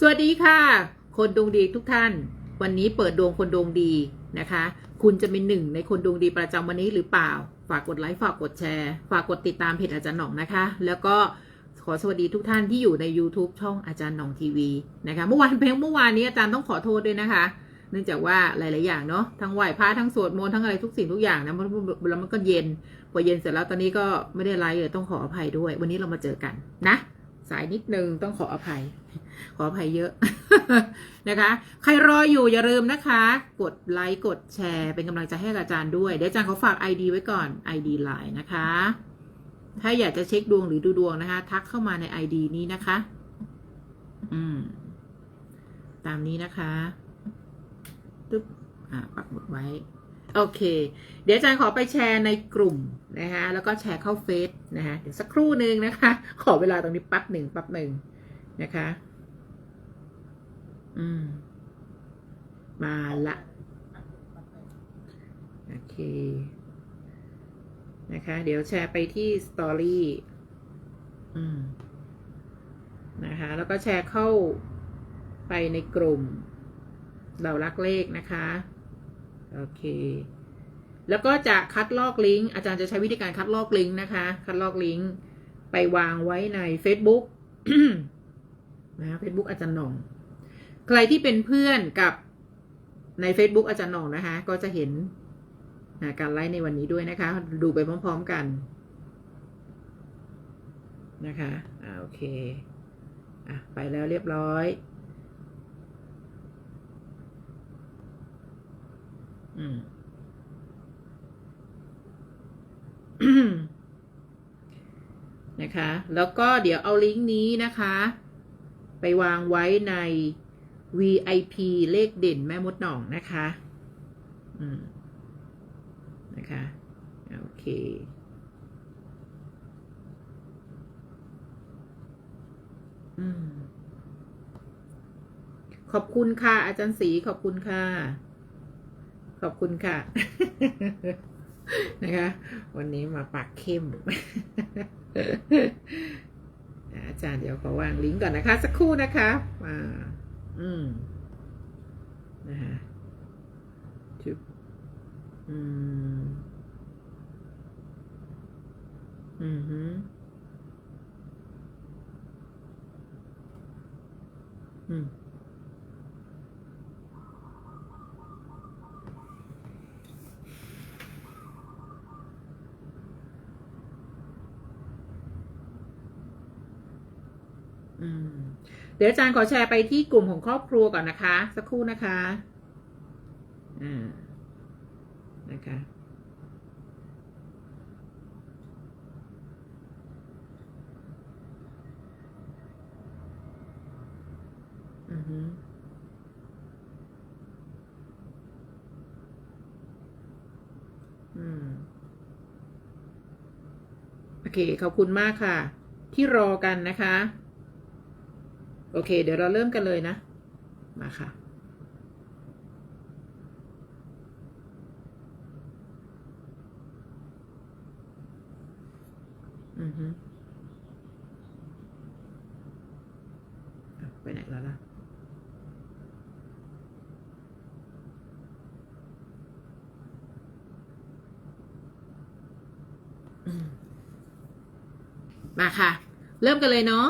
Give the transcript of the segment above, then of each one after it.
สวัสดีค่ะ คนดวงดีทุกท่าน วันนี้เปิดดวงคนดวงดีนะคะ คุณจะเป็นหนึ่งในคนดวงดีประจำวันนี้หรือเปล่า ฝากกดไลค์ฝากกดแชร์ ฝากกดติดตามเพจอาจารย์หน่องนะคะ แล้วก็ขอสวัสดีทุกท่านที่อยู่ใน YouTube ช่องอาจารย์หน่องทีวีนะคะ เมื่อวานเพียงเมื่อวานนี้อาจารย์ต้องขอโทษด้วยนะคะ เนื่องจากว่าหลาย ๆ อย่างเนาะทั้งไหว้พระทั้งสวดมนต์ทั้งอะไรทุกสิ่งทุกอย่างนะมันแล้วมันก็เย็นพอเย็นเสร็จแล้วตอนนี้ก็ไม่ได้ไลฟ์เลยต้องขออภัยด้วย วันนี้เรามาเจอกันนะ สายนิดนึงต้องขออภัย ขออภัยเยอะนะคะ ใครรออยู่อย่าลืมนะคะ กดไลค์กดแชร์เป็นกำลังใจให้อาจารย์ด้วย เดี๋ยวอาจารย์เขาฝาก ID ไว้ก่อน ID ไลน์นะคะ ถ้าอยากจะเช็คดวงหรือดูดวงนะคะ ทักเข้ามาใน ID นี้นะคะ อืม ตามนี้นะคะตึ๊บอ่าปักหมุดไว้ โอเค เดี๋ยวอาจารย์ขอไปแชร์ในกลุ่มนะคะแล้วก็แชร์เข้าเฟซนะคะเดี๋ยวสักครู่หนึ่งนะคะ ขอเวลาตรงนี้ปั๊บหนึ่งปั๊บหนึ่งนะคะ อืม มาละโอเค นะคะ เดี๋ยวแชร์ไปที่สตอรี่อืมนะคะ แล้วก็แชร์เข้าไปในกลุ่มเรารักเลขนะคะ โอเค แล้วก็จะคัดลอกลิงก์อาจารย์จะใช้วิธีการคัดลอกลิงก์นะคะ คัดลอกลิงก์ไปวางไว้ใน Facebook นะ Facebook อาจารย์หน่อง ใครที่เป็นเพื่อนกับใน Facebook อาจารย์หน่องนะคะ ก็จะเห็นนะการไลฟ์ในวันนี้ด้วยนะคะ ดูไปพร้อม ๆกันนะคะอ่าโอเค อะ ไปแล้วเรียบร้อย อืมนะคะ แล้วก็เดี๋ยวเอาลิงก์นี้นะคะ ไปวางไว้ใน VIP เลขเด่นแม่มดหน่องนะคะ อืม นะคะ โอเค อืม ขอบคุณค่ะ อาจารย์ศรีขอบคุณค่ะ ขอบคุณค่ะ นะคะ วันนี้มาปากเข้ม อาจารย์เดี๋ยวขอวางลิงก์ก่อนนะคะ สักครู่นะคะอ่าอืมนะคะจุบอืม อืมฮึอืม อืม เดี๋ยวอาจารย์ขอแชร์ไปที่กลุ่มของครอบครัวก่อนนะคะ สักครู่นะคะอ่านะคะอือฮึอืมโอเค ขอบคุณมากค่ะ ที่รอกันนะคะ โอเค เดี๋ยวเราเริ่มกันเลยนะ มาค่ะ อือฮึไปไหนแล้วล่ะมาค่ะ เริ่มกันเลยเนาะ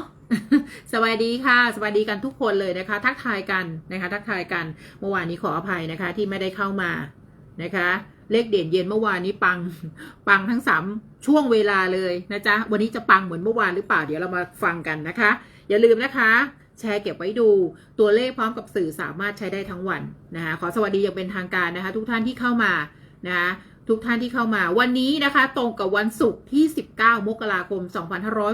สวัสดีค่ะ สวัสดีกันทุกคนเลยนะคะ ทักทายกันนะคะ ทักทายกันเมื่อวานนี้ขออภัยนะคะ ที่ไม่ได้เข้ามานะคะ เลขเด่นเย็นเมื่อวานนี้ปังปังทั้งสามช่วงเวลาเลยนะจ๊ะวันนี้จะปังเหมือนเมื่อวานหรือเปล่าเดี๋ยวเรามาฟังกันนะคะ อย่าลืมนะคะแชร์เก็บไว้ดูตัวเลขพร้อมกับสื่อสามารถใช้ได้ทั้งวันนะคะขอสวัสดีอย่างเป็นทางการนะคะ ทุกท่านที่เข้ามานะคะทุกท่านที่เข้ามาวันนี้นะคะ ตรงกับวันศุกร์ที่ 19 มกราคม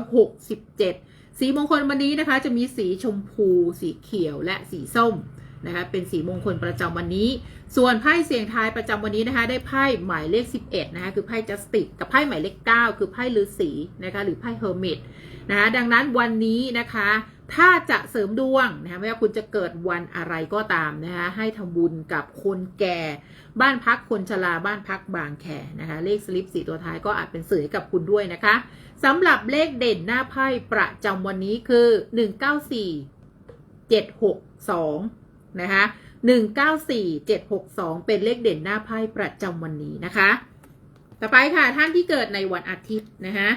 2567 สีมงคลวันนี้นะคะ จะมีสีชมพู สีเขียวและสีส้ม นะคะเป็นสีมงคลประจำวันนี้ ส่วนไพ่เสียงทายประจำวันนี้นะคะได้ไพ่หมายเลข 11นะคะคือไพ่จัสติกกับไพ่หมายเลข 9 คือไพ่ฤาษีนะคะหรือไพ่เฮอร์มิตนะคะดังนั้นวันนี้นะคะถ้าจะเสริมดวงนะคะไม่ว่าคุณจะเกิดวันอะไรก็ตามนะคะให้ทำบุญกับคนแก่ บ้านพักคนชราบ้านพักบางแคนะคะเลขสลิปสีตัวท้ายก็อาจเป็นสื่อกับคุณด้วยนะคะสำหรับเลขเด่นหน้าไพ่ประจำวันนี้คือ 194 762 นะคะ194 762 เป็นเลขเด่นหน้าไพ่ประจำวันนี้นะคะ ต่อไปค่ะท่านที่เกิดในวันอาทิตย์นะคะ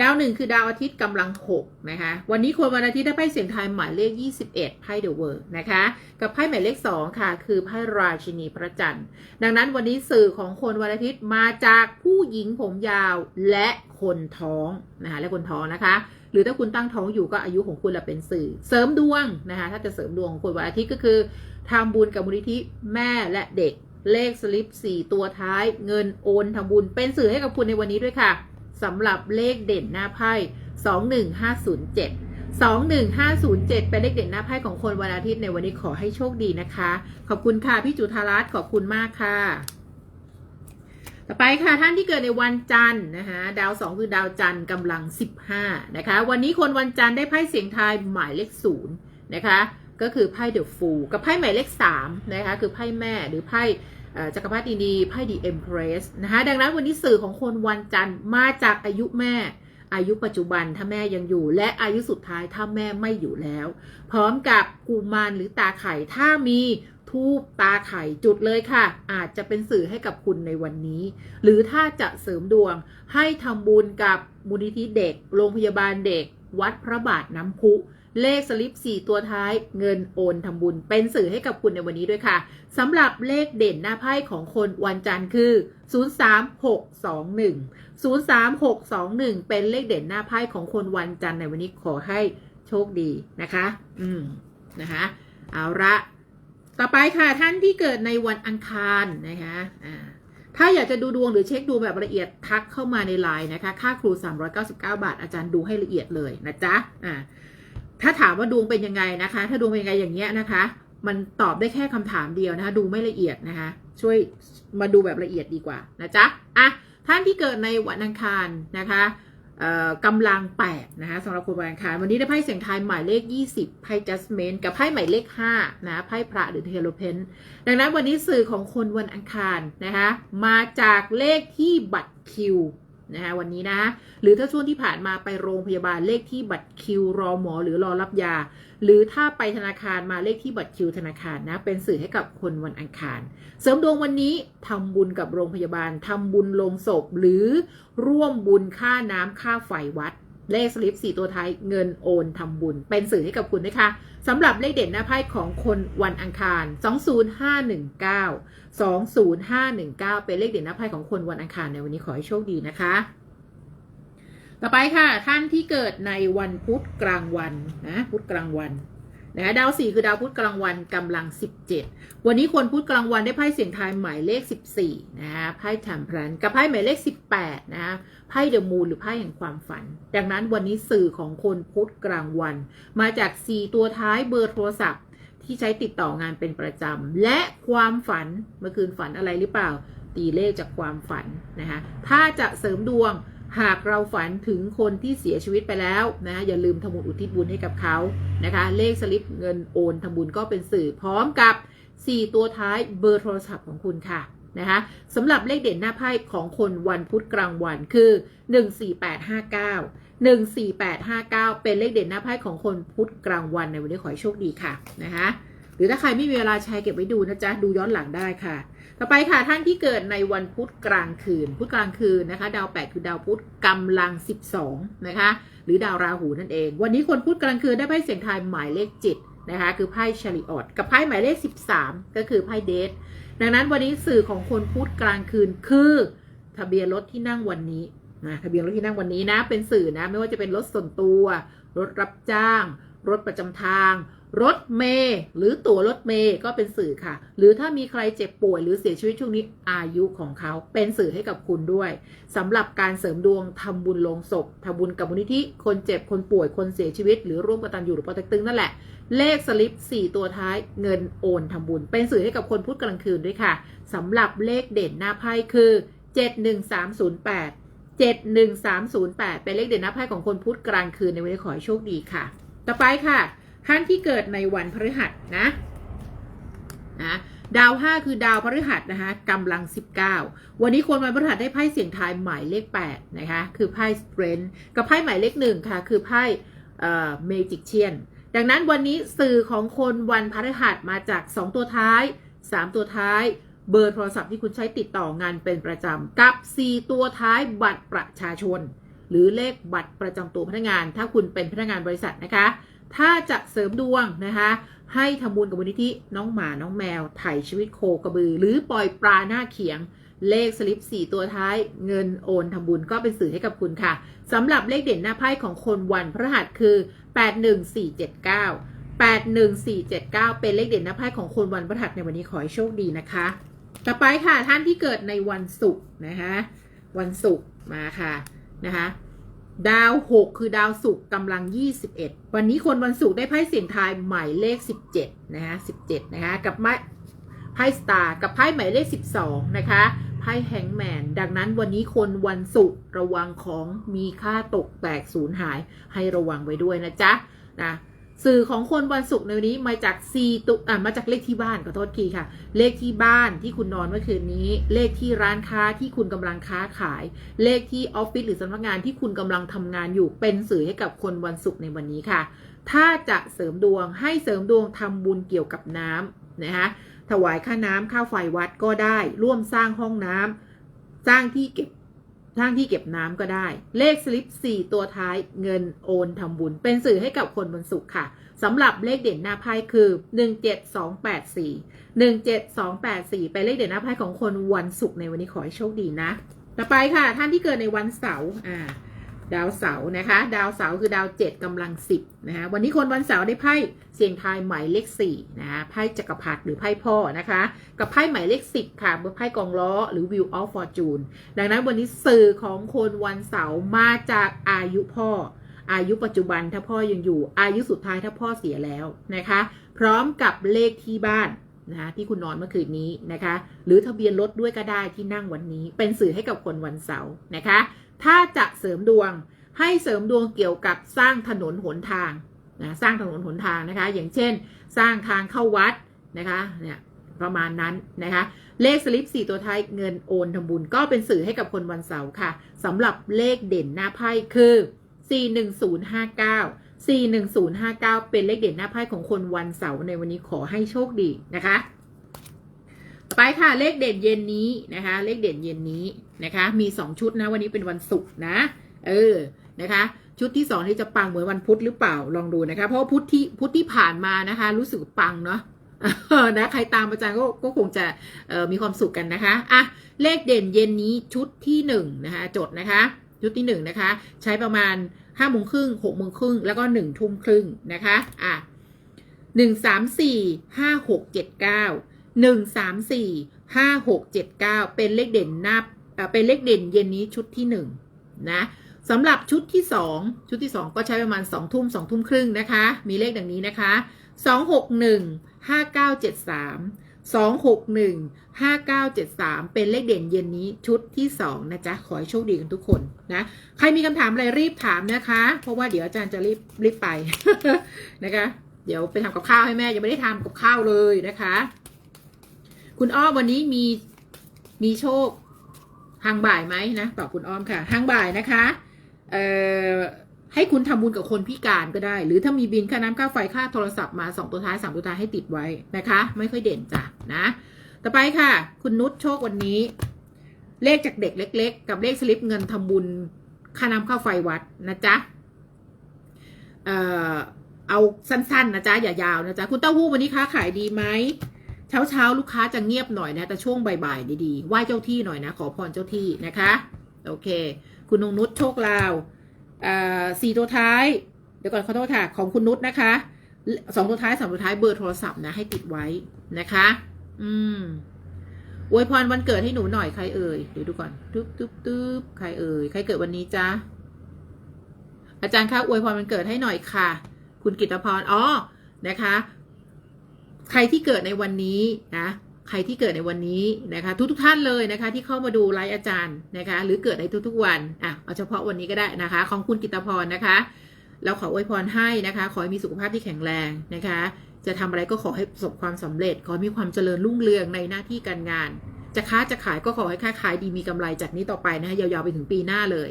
ดาวหนึ่งคือดาวอาทิตย์กำลัง6นะคะ วันนี้คนวันอาทิตย์ได้ไพ่เสียงทายหมายเลข 21ไพ่เดอะเวิร์นะคะ กับไพ่หมายเลข 2 ค่ะ คือไพ่ราชินีพระจันทร์ ดังนั้นวันนี้สื่อของคนวันอาทิตย์มาจากผู้หญิงผมยาวและคนท้องนะคะและคนท้องนะคะ หรือถ้าคุณตั้งท้องอยู่ก็อายุของคุณละเป็นสื่อ เสริมดวงนะคะถ้าจะเสริมดวงของคนวันอาทิตย์ก็คือทำบุญกับมูลนิธิแม่และเด็กเลขสลิป4ตัวท้าย เงินโอนทำบุญเป็นสื่อให้กับคุณในวันนี้ด้วยค่ะ สำหรับเลขเด่นหน้าไพ่21507 21507 เป็นเลขเด่นหน้าไพ่ของคนวันอาทิตย์ในวันนี้ขอให้โชคดีนะคะ ขอบคุณค่ะพี่จุธารัตน์ขอบคุณมากค่ะ ต่อไปค่ะท่านที่เกิดในวันจันทร์นะคะดาว2คือดาวจันทร์กำลัง 15 นะคะ วันนี้คนวันจันทร์ได้ไพ่เสียงทายหมายเลข0นะคะ ก็คือไพ่เดอะฟูกับไพ่หมายเลข3นะคะ คือไพ่แม่หรือไพ่ จักรพรรดินีไพ่ดีเอ็มเพรสนะคะดังนั้นวันนี้สื่อของคนวันจันทร์มาจากอายุแม่ อายุปัจจุบันถ้าแม่ยังอยู่ และอายุสุดท้ายถ้าแม่ไม่อยู่แล้ว พร้อมกับกุมารหรือตาไข่ถ้ามีทูบตาไข่จุดเลยค่ะ อาจจะเป็นสื่อให้กับคุณในวันนี้ หรือถ้าจะเสริมดวงให้ทำบุญกับมูลนิธิเด็ก โรงพยาบาลเด็ก วัดพระบาทน้ำพุ เลขสลิป 4 ตัวท้ายเงินโอนทำบุญ เป็นสื่อให้กับคุณในวันนี้ด้วยค่ะสำหรับเลขเด่นหน้าไพ่ของคนวันจันทร์คือ 03621 03621 เป็นเลขเด่นหน้าไพ่ของคนวันจันทร์ในวันนี้ขอให้โชคดีนะคะ อืมนะคะ เอาละต่อไปค่ะท่านที่เกิดในวันอังคารนะคะอ่าถ้าอยากจะดูดวงหรือเช็คดูแบบละเอียดทักเข้ามาในไลน์นะคะ ค่าครู 399 บาท อาจารย์ดูให้ละเอียดเลยนะจ๊ะอ่า ถ้าถามว่าดวงเป็นยังไงนะคะ ถ้าดวงเป็นยังไงอย่างเงี้ยนะคะ มันตอบได้แค่คำถามเดียวนะคะ ดูไม่ละเอียดนะคะ ช่วยมาดูแบบละเอียดดีกว่านะจ๊ะอะท่านที่เกิดในวันอังคารนะคะเอ่อกำลัง8นะคะสำหรับคนวันอังคารวันนี้ได้ไพ่เสียงทายหมายเลข 20ไพ่ Judgment กับไพ่หมายเลข5นะไพ่พระหรือเทโลเพนดังนั้นวันนี้สื่อของคนวันอังคารนะคะมาจากเลขที่บัตรคิว นะคะวันนี้นะ หรือถ้าช่วงที่ผ่านมาไปโรงพยาบาลเลขที่บัตรคิวรอหมอหรือรอรับยา หรือถ้าไปธนาคารมาเลขที่บัตรคิวธนาคารนะ เป็นสื่อให้กับคนวันอังคาร เสริมดวงวันนี้ทำบุญกับโรงพยาบาลทำบุญลงศพ หรือร่วมบุญค่าน้ำค่าไฟวัด เลขสลิป4ตัวท้ายเงินโอนทำบุญ เป็นสื่อให้กับคุณนะคะสำหรับเลขเด่นหน้าไพ่ของคนวันอังคาร 20519 20519 เป็นเลขเด่นน้าไพ่ของคนวันอังคารในวันนี้ขอให้โชคดีนะคะ ต่อไปค่ะ ท่านที่เกิดในวันพุธกลางวันนะพุธกลางวันนะคะดาวสี่คือดาวพุธกลางวันกำลัง 17 วันนี้คนพุธกลางวันได้ไพ่เสียงทายหมายเลข 14นะคะไพ่แถมพลันกับไพ่หมายเลข 18นะคะไพ่เดอะมูนหรือไพ่แห่งความฝัน ดังนั้นวันนี้สื่อของคนพุธกลางวัน มาจาก 4 ตัวท้ายเบอร์โทรศัพท์ ที่ใช้ติดต่องานเป็นประจำ และความฝันเมื่อคืนฝันอะไรหรือเปล่า ตีเลขจากความฝันนะคะถ้าจะเสริมดวงหากเราฝันถึงคนที่เสียชีวิตไปแล้วนะอย่าลืมทำบุญอุทิศบุญให้กับเขานะคะ เลขสลิปเงินโอนทำบุญก็เป็นสื่อพร้อมกับ 4 ตัวท้ายเบอร์โทรศัพท์ของคุณค่ะนะคะสำหรับเลขเด่นหน้าไพ่ของคนวันพุธกลางวันคือ 14859 14859เป็นเลขเด่นหน้าไพ่ของคนพุธกลางวันในวันนี้ขอให้โชคดีค่ะนะคะหรือถ้าใครไม่มีเวลาใช้เก็บไว้ดูนะจ๊ะ ดูย้อนหลังได้ค่ะ ต่อไปค่ะท่านที่เกิดในวันพุธกลางคืน พุธกลางคืนนะคะ ดาวแปดคือดาวพุธกำลัง12นะคะ หรือดาวราหูนั่นเอง วันนี้คนพุธกลางคืนได้ไพ่เสียงทายหมายเลขจิตนะคะคือไพ่ชาริออตกับไพ่หมายเลข13ก็คือไพ่เดทดังนั้นวันนี้สื่อของคนพุธกลางคืนคือ ทะเบียนรถที่นั่งวันนี้ นะทะเบียนรถที่นั่งวันนี้นะ เป็นสื่อนะ ไม่ว่าจะเป็นรถส่วนตัว รถรับจ้าง รถประจำทาง รถเมย์หรือตั๋วรถเมย์ก็เป็นสื่อค่ะ หรือถ้ามีใครเจ็บป่วยหรือเสียชีวิตช่วงนี้อายุของเขาเป็นสื่อให้กับคุณด้วยสำหรับการเสริมดวงทำบุญลงศพทำบุญกับมูลนิธิคนเจ็บคนป่วยคนเสียชีวิต หรือร่วมกตันอยู่หรือปอเต็กตึงนั่นแหละเลขสลิป 4 ตัวท้ายเงินโอนทำบุญ เป็นสื่อให้กับคนพุธกลางคืนด้วยค่ะสำหรับเลขเด่นหน้าไพ่คือ 71308 71308 เป็นเลขเด่นน้าไพ่ของคนพุธกลางคืนในวันนี้ขอให้โชคดีค่ะ ต่อไปค่ะ ท่านที่เกิดในวันพฤหัสนะนะดาว 5 คือดาวพฤหัสนะคะกำลัง 19 วันนี้คนวันพฤหัสได้ไพ่เสียงทายหมายเลข 8 นะคะ คือไพ่สเตรนกับไพ่หมายเลขหนึ่งค่ะ คือไพ่เอ่อเมจิกเชียน ดังนั้นวันนี้สื่อของคนวันพฤหัสมาจาก 2 ตัวท้าย 3 ตัวท้าย เบอร์โทรศัพท์ที่คุณใช้ติดต่องานเป็นประจำกับ 4 ตัวท้ายบัตรประชาชน หรือเลขบัตรประจำตัวพนักงาน ถ้าคุณเป็นพนักงานบริษัทนะคะ ถ้าจะเสริมดวงนะคะ ให้ทำบุญกับมูลนิธิน้องหมาน้องแมวไถ่ชีวิตโคกระบือ หรือปล่อยปลาหน้าเขียงเลขสลิป 4 ตัวท้ายเงินโอนทำบุญก็เป็นสื่อให้กับคุณค่ะสำหรับเลขเด่นหน้าไพ่ของคนวันพฤหัสคือ 81479 81479 เป็นเลขเด่นหน้าไพ่ของคนวันพฤหัสในวันนี้ขอให้โชคดีนะคะ ต่อไปค่ะท่านที่เกิดในวันศุกร์นะคะวันศุกร์มาค่ะนะคะดาว 6 คือดาวศุกร์กำลัง 21 วันนี้คนวันศุกร์ได้ไพ่เสี่ยงทายหมายเลข 17 นะคะ17 นะคะ กับไม้ไพ่สตาร์กับไพ่หมายเลข 12 นะคะไพ่แฮงแมน ดังนั้นวันนี้คนวันศุกร์ระวังของมีค่าตกแตกสูญหายให้ระวังไว้ด้วยนะจ๊ะนะ สื่อของคนวันศุกร์ในวันนี้มาจากซีตุอ่ามาจากเลขที่บ้านขอโทษทีค่ะ เลขที่บ้านที่คุณนอนเมื่อคืนนี้ เลขที่ร้านค้าที่คุณกำลังค้าขาย เลขที่ออฟฟิศหรือสำนักงานที่คุณกำลังทำงานอยู่เป็นสื่อให้กับคนวันศุกร์ในวันนี้ค่ะ ถ้าจะเสริมดวงให้เสริมดวงทำบุญเกี่ยวกับน้ำนะคะถวายค่าน้ำค่าไฟวัดก็ได้ ร่วมสร้างห้องน้ำสร้างที่เก็บ สร้างที่เก็บน้ำก็ได้ เลขสลิป 4 ตัวท้ายเงินโอนทำบุญ เป็นสื่อให้กับคนวันศุกร์ค่ะสำหรับเลขเด่นหน้าไพ่คือ 17284 17284 เป็นเลขเด่นหน้าไพ่ของคนวันศุกร์ในวันนี้ขอให้โชคดีนะ ต่อไปค่ะ ท่านที่เกิดในวันเสาร์อ่า ดาวเสาร์นะคะ ดาวเสาร์คือดาวเจ็ดกำลังสิบนะคะวันนี้คนวันเสาร์ได้ไพ่เสียงทายหมายเลขสี่นะคะไพ่จักรพรรดิหรือไพ่พ่อนะคะ กับไพ่หมายเลขสิบค่ะบนไพ่กองล้อหรือ Wheel of Fortune ดังนั้นวันนี้สื่อของคนวันเสาร์มาจากอายุพ่อ อายุปัจจุบันถ้าพ่อยังอยู่ อายุสุดท้ายถ้าพ่อเสียแล้วนะคะ พร้อมกับเลขที่บ้านนะคะที่คุณนอนเมื่อคืนนี้นะคะ หรือทะเบียนรถด้วยก็ได้ที่นั่งวันนี้ เป็นสื่อให้กับคนวันเสาร์นะคะ ถ้าจะเสริมดวงให้เสริมดวงเกี่ยวกับสร้างถนนหนทางนะสร้างถนนหนทางนะคะ อย่างเช่น สร้างทางเข้าวัดนะคะเนี่ยประมาณนั้นนะคะ เลขสลิป 4 ตัวท้ายเงินโอนทำบุญก็เป็นสื่อให้กับคนวันเสาร์ค่ะสำหรับเลขเด่นหน้าไพ่คือ 41059 41059 เป็นเลขเด่นหน้าไพ่ของคนวันเสาร์ในวันนี้ขอให้โชคดีนะคะ ไปค่ะเลขเด่นเย็นนี้นะคะ เลขเด่นเย็นนี้นะคะ มี2ชุดนะวันนี้เป็นวันศุกร์นะ เออนะคะ ชุดที่สองที่จะปังเหมือนวันพุธหรือเปล่าลองดูนะคะ เพราะว่าพุธที่พุธที่ผ่านมานะคะ รู้สึกปังเนาะนะใครตามอาจารย์ก็ก็คงจะมีความสุขกันนะคะอะเลขเด่นเย็นนี้ชุดที่หนึ่งนะคะ จดนะคะ ชุดที่หนึ่งนะคะ ใช้ประมาณห้าโมงครึ่งหกโมงครึ่งแล้วก็หนึ่งทุ่มครึ่งนะคะอะหนึ่งสามสี่ห้าหกเจ็ดเก้า หนึ่งสามสี่ห้าหกเจ็ดเก้าเป็นเลขเด่นหน้าเป็นเลขเด่นเย็นนี้ชุดที่หนึ่งนะสำหรับชุดที่2ชุดที่2ก็ใช้ประมาณ2ทุ่ม2ทุ่มครึ่งนะคะ มีเลขดังนี้นะคะ261 5973 261 5973เจ็ดสามสองหกหนึ่งห้าเก้าเจ็ดสามเป็นเลขเด่นเย็นนี้ชุดที่2นะจ๊ะ ขอให้โชคดีกันทุกคนนะ ใครมีคำถามอะไรรีบถามนะคะ เพราะว่าเดี๋ยวอาจารย์จะรีบรีบไปนะคะ เดี๋ยวไปทำกับข้าวให้แม่ยังไม่ได้ทำกับข้าวเลยนะคะ คุณอ้อมวันนี้มีมีโชคทางบ่ายไหมนะตอบคุณอ้อมค่ะทางบ่ายนะคะเอ่อให้คุณทำบุญกับคนพิการก็ได้ หรือถ้ามีบินค่าน้ำค่าไฟค่าโทรศัพท์มาสองตัวท้ายสามตัวท้ายให้ติดไว้นะคะ ไม่ค่อยเด่นจ้ะนะ ต่อไปค่ะ คุณนุชโชควันนี้ เลขจากเด็กเล็ก ๆ กับเลขสลิปเงินทำบุญค่าน้ำค่าไฟวัดนะจ๊ะเอ่อเอาสั้นๆนะจ๊ะอย่ายาวนะจ๊ะคุณเต้าหู้วันนี้ค้าขายดีไหม ช้าเช้าลูกค้าจะเงียบหน่อยนะ แต่ช่วงบ่ายๆดีๆไหว้เจ้าที่หน่อยนะ ขอพรเจ้าที่นะคะ โอเค คุณนงนุชโชคลาวสี่ตัวท้าย เดี๋ยวก่อนขอโทษค่ะ ของคุณนุชนะคะสองตัวท้ายสามตัวท้ายเบอร์โทรศัพท์นะ ให้ติดไว้นะคะ อืมอวยพรวันเกิดให้หนูหน่อยใครเอ่ยเดี๋ยวดูก่อนตึ๊บตึ๊บตึ๊บใครเอ่ยใครเกิดวันนี้จ๊ะอาจารย์คะอวยพรวันเกิดให้หน่อยค่ะ คุณกิตพรอ๋อนะคะ ใครที่เกิดในวันนี้นะใครที่เกิดในวันนี้นะคะ ทุกทุกท่านเลยนะคะ ที่เข้ามาดูไลฟ์อาจารย์นะคะ หรือเกิดในทุกๆวันอะเอาเฉพาะวันนี้ก็ได้นะคะ ของคุณกิตพรนะคะ เราขออวยพรให้นะคะ ขอให้มีสุขภาพที่แข็งแรงนะคะ จะทำอะไรก็ขอให้ประสบความสำเร็จ ขอให้มีความเจริญรุ่งเรืองในหน้าที่การงาน จะค้าจะขายก็ขอให้ค้าขายดีมีกำไรจากนี้ต่อไปนะคะยาวๆไปถึงปีหน้าเลย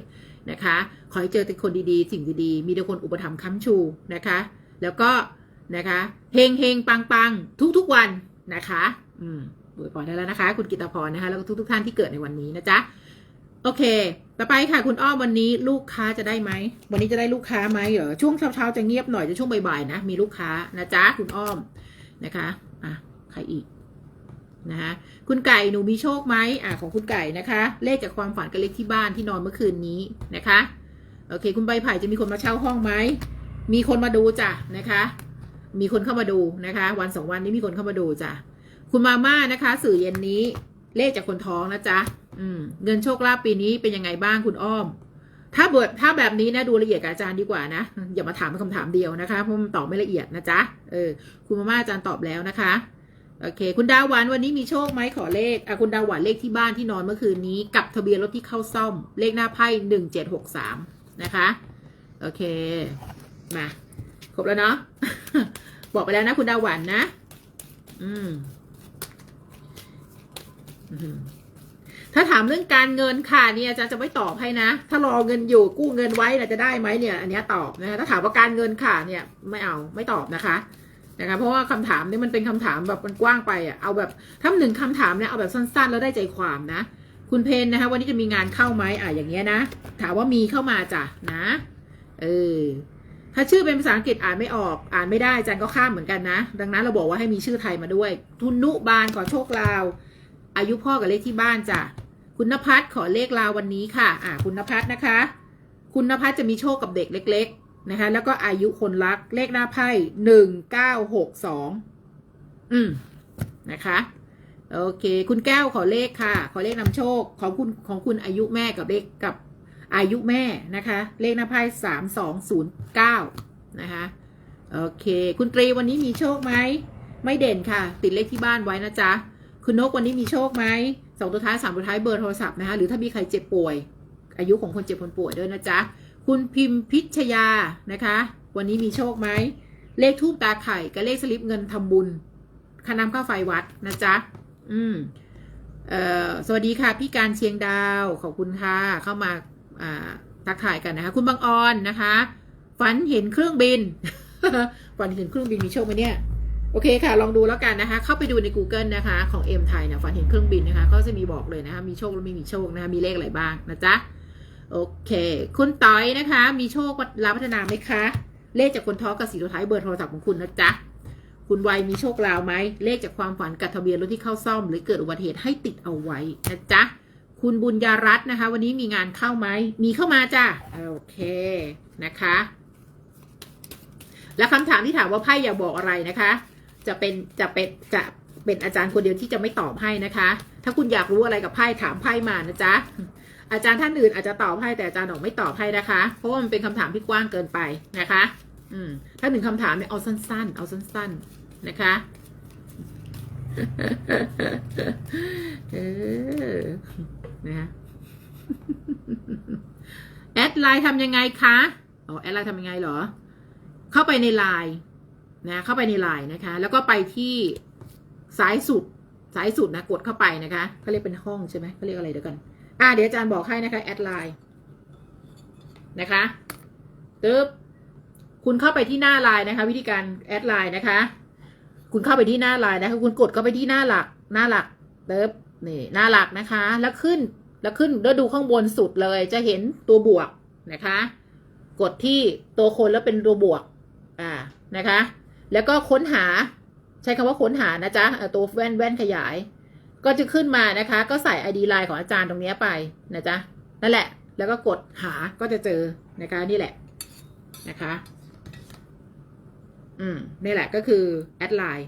นะคะ ขอให้เจอแต่คนดีๆ สิ่งดีๆ มีแต่คนอุปถัมภ์ค้ำชูนะคะ แล้วก็ นะคะเฮงเฮงปังปังทุกทุกวันนะคะ อืมอวยพรได้แล้วนะคะ คุณกิตพรนะคะ แล้วก็ทุกทุกท่านที่เกิดในวันนี้นะจ๊ะโอเค ต่อไปค่ะคุณอ้อมวันนี้ลูกค้าจะได้ไหม วันนี้จะได้ลูกค้าไหมเหรอ ช่วงเช้าๆจะเงียบหน่อยจะช่วงบ่ายๆนะ มีลูกค้านะจ๊ะคุณอ้อมนะคะ อะ ใครอีกนะคะคุณไก่หนูมีโชคไหมอะของคุณไก่นะคะ เลขจากความฝันกับเลขที่บ้านที่นอนเมื่อคืนนี้นะคะ โอเค คุณใบไผ่จะมีคนมาเช่าห้องไหม มีคนมาดูจ้ะนะคะ มีคนเข้ามาดูนะคะ วันสองวันนี้มีคนเข้ามาดูจ้ะคุณมาม่านะคะ สื่อเย็นนี้เลขจากคนท้องนะจ๊ะอืมเงินโชคลาภปีนี้เป็นยังไงบ้างคุณอ้อม ถ้าเบิดถ้าแบบนี้นะดูละเอียดกับอาจารย์ดีกว่านะ อย่ามาถามเป็นคำถามเดียวนะคะเพราะมันตอบไม่ละเอียดนะจ๊ะเออคุณมาม่าอาจารย์ตอบแล้วนะคะโอเค คุณดาวหวานวันนี้มีโชคไหมขอเลขอะคุณดาวหวานเลขที่บ้านที่นอนเมื่อคืนนี้ กับทะเบียนรถที่เข้าซ่อม เลขหน้าไพ่หนึ่งเจ็ดหกสามนะคะ โอเค มา ครบแล้วเนาะบอกไปแล้วนะคุณดาวหวานนะ อืมถ้าถามเรื่องการเงินค่ะเนี่ยอาจารย์จะไม่ตอบให้นะ ถ้ารอเงินอยู่กู้เงินไว้น่ะจะได้ไหมเนี่ย อันเนี้ยตอบนะคะถ้าถามว่าการเงินค่ะเนี่ย ไม่เอาไม่ตอบนะคะนะคะเพราะว่าคำถามเนี่ยมันเป็นคำถามแบบมันกว้างไปอะเอาแบบถ้าหนึ่งคำถามเนี่ยเอาแบบสั้น ๆ แล้วได้ใจความนะ คุณเพนนะคะวันนี้จะมีงานเข้าไหมอะอย่างเงี้ยนะถามว่ามีเข้ามาจ้ะนะเออ ถ้าชื่อเป็นภาษาอังกฤษอ่านไม่ออก อ่านไม่ได้อาจารย์ก็ข้ามเหมือนกันนะ ดังนั้นเราบอกว่าให้มีชื่อไทยมาด้วย ทุนนุบานขอโชคลาว อายุพ่อกับเลขที่บ้านจ้ะคุณนภัสขอเลขลาววันนี้ค่ะ อ่า คุณนภัสนะคะ คุณนภัสจะมีโชคกับเด็กเล็ก ๆ นะคะ แล้วก็อายุคนรักเลขหน้าไพ่หนึ่งเก้าหกสองอืมนะคะโอเค คุณแก้วขอเลขค่ะ ขอเลขนำโชค ของคุณของคุณอายุแม่กับเลขกับ อายุแม่นะคะ เลขหน้าไพ่สามสองศูนย์เก้านะคะโอเค คุณตรีวันนี้มีโชคไหม ไม่เด่นค่ะ ติดเลขที่บ้านไว้นะจ๊ะ คุณนกวันนี้มีโชคไหมสองตัวท้ายสามตัวท้ายเบอร์โทรศัพท์นะคะหรือถ้ามีใครเจ็บป่วย อายุของคนเจ็บคนป่วยด้วยนะจ๊ะ คุณพิมพิชยานะคะ วันนี้มีโชคไหมเลขทูบตาไข่กับเลขสลิปเงินทำบุญค่าน้ำค่าไฟวัดนะจ๊ะ อืมเอ่อสวัสดีค่ะ พี่การเชียงดาว ขอบคุณค่ะ เข้ามา ทักทายกันนะคะ คุณบางออนนะคะ ฝันเห็นเครื่องบิน ฝันเห็นเครื่องบินมีโชคไหมเนี่ยโอเคค่ะ ลองดูแล้วกันนะคะ เข้าไปดูใน Google นะคะ ของเอ็มไทยนะฝันเห็นเครื่องบินนะคะเขาจะมีบอกเลยนะคะ มีโชคหรือไม่มีโชคนะคะ มีเลขอะไรบ้างนะจ๊ะ โอเค คุณต้อยนะคะ มีโชครับพัฒนาไหมคะ เลขจากคนท้อกับสีตัวท้ายเบอร์โทรศัพท์ของคุณนะจ๊ะ คุณวัยมีโชคลาวไหม เลขจากความฝันกับทะเบียนรถที่เข้าซ่อม หรือเกิดอุบัติเหตุให้ติดเอาไว้นะจ๊ะ คุณบุญญารัตน์นะคะ วันนี้มีงานเข้าไหมมีเข้ามาจ้ะโอเคนะคะ และคำถามที่ถามว่าไพ่อยากบอกอะไรนะคะ จะเป็นจะเป็นจะเป็นอาจารย์คนเดียวที่จะไม่ตอบให้นะคะ ถ้าคุณอยากรู้อะไรกับไพ่ถามไพ่มานะจ๊ะอาจารย์ท่านอื่นอาจจะตอบให้แต่อาจารย์หนองไม่ตอบให้นะคะ เพราะว่ามันเป็นคำถามที่กว้างเกินไปนะคะ อืมถ้าหนึ่งคำถามเนี่ยเอาสั้น ๆ เอาสั้น ๆนะคะ เออนะแอดไลน์ทำยังไงคะอ๋อแอดไลน์ทำยังไงเหรอ เข้าไปในไลน์นะเข้าไปในไลน์นะคะ แล้วก็ไปที่ซ้ายสุดซ้ายสุดนะกดเข้าไปนะคะเขาเรียกเป็นห้องใช่ไหมเขาเรียกอะไรเดี๋ยวกันอ่าเดี๋ยวอาจารย์บอกให้นะคะแอดไลน์นะคะตึ๊บคุณเข้าไปที่หน้าไลน์นะคะ วิธีการแอดไลน์นะคะ คุณเข้าไปที่หน้าไลน์นะคะคุณกดเข้าไปที่หน้าหลัก หน้าหลักเติบนี่หน้าหลักนะคะ แล้วขึ้นแล้วขึ้นแล้วดูข้างบนสุดเลย จะเห็นตัวบวกนะคะ กดที่ตัวคนแล้วเป็นตัวบวก อ่านะคะ แล้วก็ค้นหา ใช้คำว่าค้นหานะจ๊ะตัวแว่นแว่นขยาย ก็จะขึ้นมานะคะ ก็ใส่ ID ไลน์ของอาจารย์ตรงนี้ไปนะจ๊ะนั่นแหละ แล้วก็กดหาก็จะเจอนะคะนี่แหละนะคะ อืมนี่แหละก็คือแอดไลน์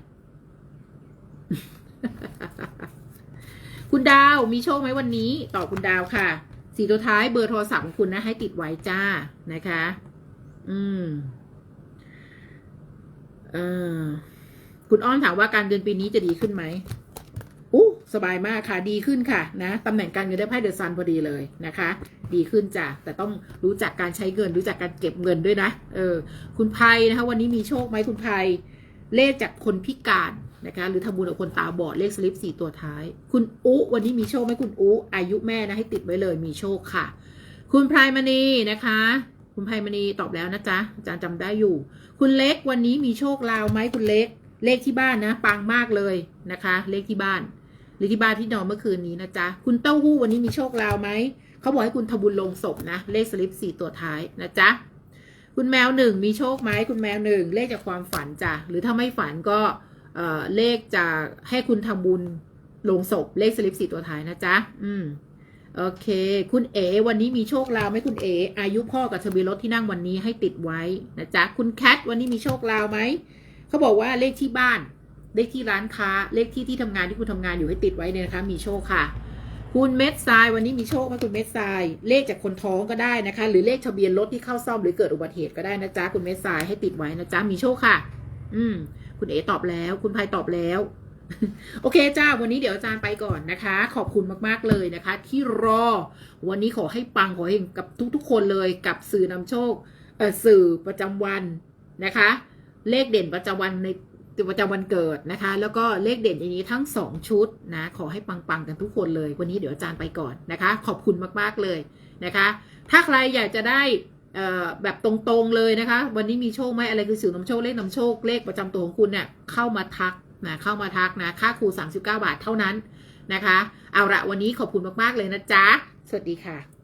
คุณดาวมีโชคไหมวันนี้ตอบคุณดาวค่ะ สีตัวท้ายเบอร์โทรศัพท์ของคุณนะ ให้ติดไว้จ้านะคะ อืมเออคุณอ้อนถามว่าการเงินปีนี้จะดีขึ้นไหม สบายมากค่ะดีขึ้นค่ะนะตำแหน่งการเงินได้ไพ่เดอะซันพอดีเลยนะคะ ดีขึ้นจ้ะแต่ต้องรู้จักการใช้เงิน รู้จักการเก็บเงินด้วยนะเออคุณภัยนะคะ วันนี้มีโชคไหมคุณภัยเลขจากคนพิการนะคะหรือทำบุญกับคนตาบอดเลขสลิปสี่ตัวท้าย คุณอุวันนี้มีโชคไหมคุณอุอายุแม่นะให้ติดไว้เลยมีโชคค่ะ คุณพรายมณีนะคะ คุณไพมณีตอบแล้วนะจ๊ะอาจารย์จำได้อยู่ คุณเล็กวันนี้มีโชคลาวไหมคุณเล็ก เลขที่บ้านนะ ปังมากเลยนะคะ เลขที่บ้าน เลขที่บ้านที่นอนเมื่อคืนนี้นะจ๊ะ คุณเต้าหู้วันนี้มีโชคลาวไหม เขาบอกให้คุณทบุญลงศพนะ เลขสลิปสี่ตัวท้ายนะจ๊ะ คุณแมวหนึ่งมีโชคไหมคุณแมวหนึ่งเลขจากความฝันจ้ะ หรือถ้าไม่ฝันก็เอ่อเลขจากให้คุณทำบุญลงศพเลขสลิปสี่ตัวท้ายนะจ๊ะ อืมโอเค คุณเอ วันนี้มีโชคลาวไหมคุณเอ อายุพ่อกับทะเบียนรถที่นั่งวันนี้ให้ติดไว้นะจ๊ะ คุณแคทวันนี้มีโชคลาวไหม เขาบอกว่าเลขที่บ้าน เลขที่ร้านค้า เลขที่ที่ทำงานที่คุณทำงานอยู่ให้ติดไว้เนี่ยนะคะ มีโชคค่ะ คุณเม็ดทรายวันนี้มีโชคไหมคุณเม็ดทรายเลขจากคนท้องก็ได้นะคะ หรือเลขทะเบียนรถที่เข้าซ่อมหรือเกิดอุบัติเหตุก็ได้นะจ๊ะคุณเม็ดทรายให้ติดไว้นะจ๊ะมีโชคค่ะ อืม คุณเอตอบแล้ว คุณพายตอบแล้วโอเคจ้า วันนี้เดี๋ยวอาจารย์ไปก่อนนะคะ ขอบคุณมากๆเลยนะคะ ที่รอ วันนี้ขอให้ปังขอให้กับทุกๆคนเลยกับสื่อนำโชค เออสื่อประจำวันนะคะ เลขเด่นประจำวันใน ประจำวันเกิดนะคะ แล้วก็เลขเด่นอย่างนี้ทั้งสองชุดนะ ขอให้ปังๆกันทุกคนเลย วันนี้เดี๋ยวอาจารย์ไปก่อนนะคะ ขอบคุณมากๆเลยนะคะ ถ้าใครอยากจะได้แบบตรงๆเลยนะคะ วันนี้มีโชคไหมอะไรคือสื่อนำโชคเลขนำโชคเลขประจำตัวของคุณเนี่ยเข้ามาทักนะเข้ามาทักนะค่าครู 39 บาทเท่านั้นนะคะ เอาละวันนี้ขอบคุณมากๆเลยนะจ๊ะ สวัสดีค่ะ